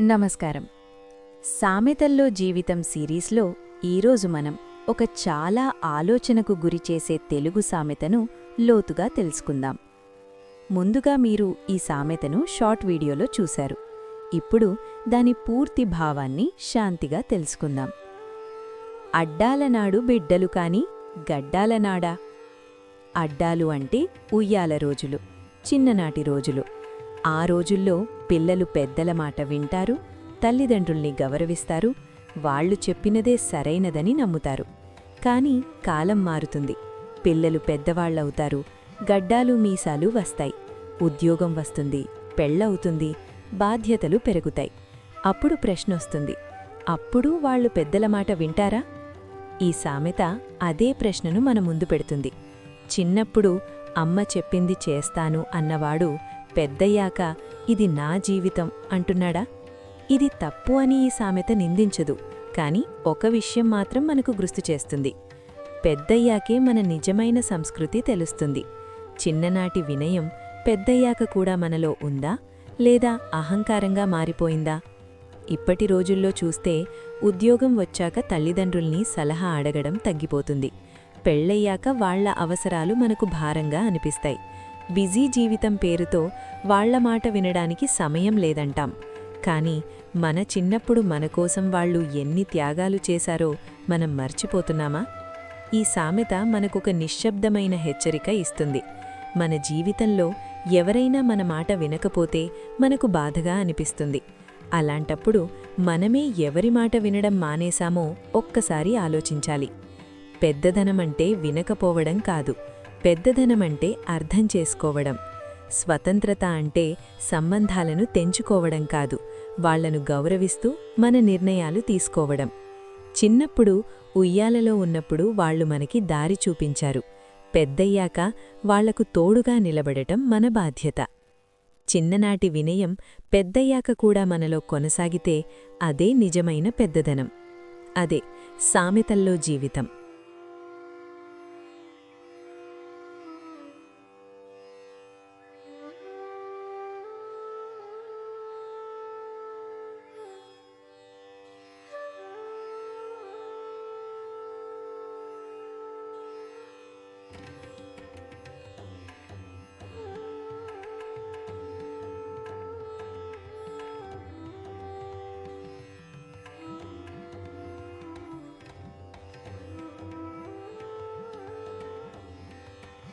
నమస్కారం. సామెతల్లో జీవితం సిరీస్లో ఈరోజు మనం ఒక చాలా ఆలోచనకు గురిచేసే తెలుగు సామెతను లోతుగా తెలుసుకుందాం. ముందుగా మీరు ఈ సామెతను షార్ట్ వీడియోలో చూశారు. ఇప్పుడు దాని పూర్తి భావాన్ని శాంతిగా తెలుసుకుందాం. అడ్డాలనాడు బిడ్డలు కాని గడ్డాలనాడా అడ్డాలు అంటే ఉయ్యాల రోజులు చిన్ననాటి రోజులు. ఆ రోజుల్లో పిల్లలు పెద్దల మాట వింటారు తల్లిదండ్రుల్ని గౌరవిస్తారు వాళ్ళు చెప్పినదే సరైనదని నమ్ముతారు. కాని కాలం మారుతుంది. పిల్లలు పెద్దవాళ్ళవుతారు గడ్డాలు మీసాలు వస్తాయి ఉద్యోగం వస్తుంది పెళ్ళవుతుంది బాధ్యతలు పెరుగుతాయి. అప్పుడు ప్రశ్నొస్తుంది అప్పుడు వాళ్ళు పెద్దల మాట వింటారా? ఈ సామెత అదే ప్రశ్నను మన ముందు పెడుతుంది. చిన్నప్పుడు అమ్మ చెప్పింది చేస్తాను అన్నవాడు పెద్దయ్యాక ఇది నా జీవితం అంటున్నాడా? ఇది తప్పు అని ఈ సామెత నిందించదు కాని ఒక విషయం మాత్రం మనకు గుర్తు చేస్తుంది. పెద్దయ్యాకే మన నిజమైన సంస్కృతి తెలుస్తుంది. చిన్ననాటి వినయం పెద్దయ్యాక కూడా మనలో ఉందా? లేదా అహంకారంగా మారిపోయిందా? ఇప్పటి రోజుల్లో చూస్తే ఉద్యోగం వచ్చాక తల్లిదండ్రుల్ని సలహా అడగడం తగ్గిపోతుంది. పెళ్ళయ్యాక వాళ్ళ అవసరాలు మనకు భారంగా అనిపిస్తాయి. బిజీ జీవితం పేరుతో వాళ్ళ మాట వినడానికి సమయం లేదంటాం. కానీ మన చిన్నప్పుడు మనకోసం వాళ్ళు ఎన్ని త్యాగాలు చేశారో మనం మర్చిపోతున్నామా? ఈ సామెత మనకొక నిశ్శబ్దమైన హెచ్చరిక ఇస్తుంది. మన జీవితంలో ఎవరైనా మన మాట వినకపోతే మనకు బాధగా అనిపిస్తుంది. అలాంటప్పుడు మనమే ఎవరి మాట వినడం మానేశామో ఒక్కసారి ఆలోచించాలి. పెద్దదనమంటే వినకపోవడం కాదు. పెద్దదనమంటే అర్థం చేసుకోవడం. స్వతంత్రత అంటే సంబంధాలను తెంచుకోవడం కాదు. వాళ్ళను గౌరవిస్తూ మన నిర్ణయాలు తీసుకోవడం. చిన్నప్పుడు ఉయ్యాలలో ఉన్నప్పుడు వాళ్ళు మనకి దారి చూపించారు. పెద్దయ్యాక వాళ్ళకు తోడుగా నిలబడటం మన బాధ్యత. చిన్ననాటి వినయం పెద్దయ్యాక కూడా మనలో కొనసాగితే అదే నిజమైన పెద్దదనం. అదే సామెతల్లో జీవితం.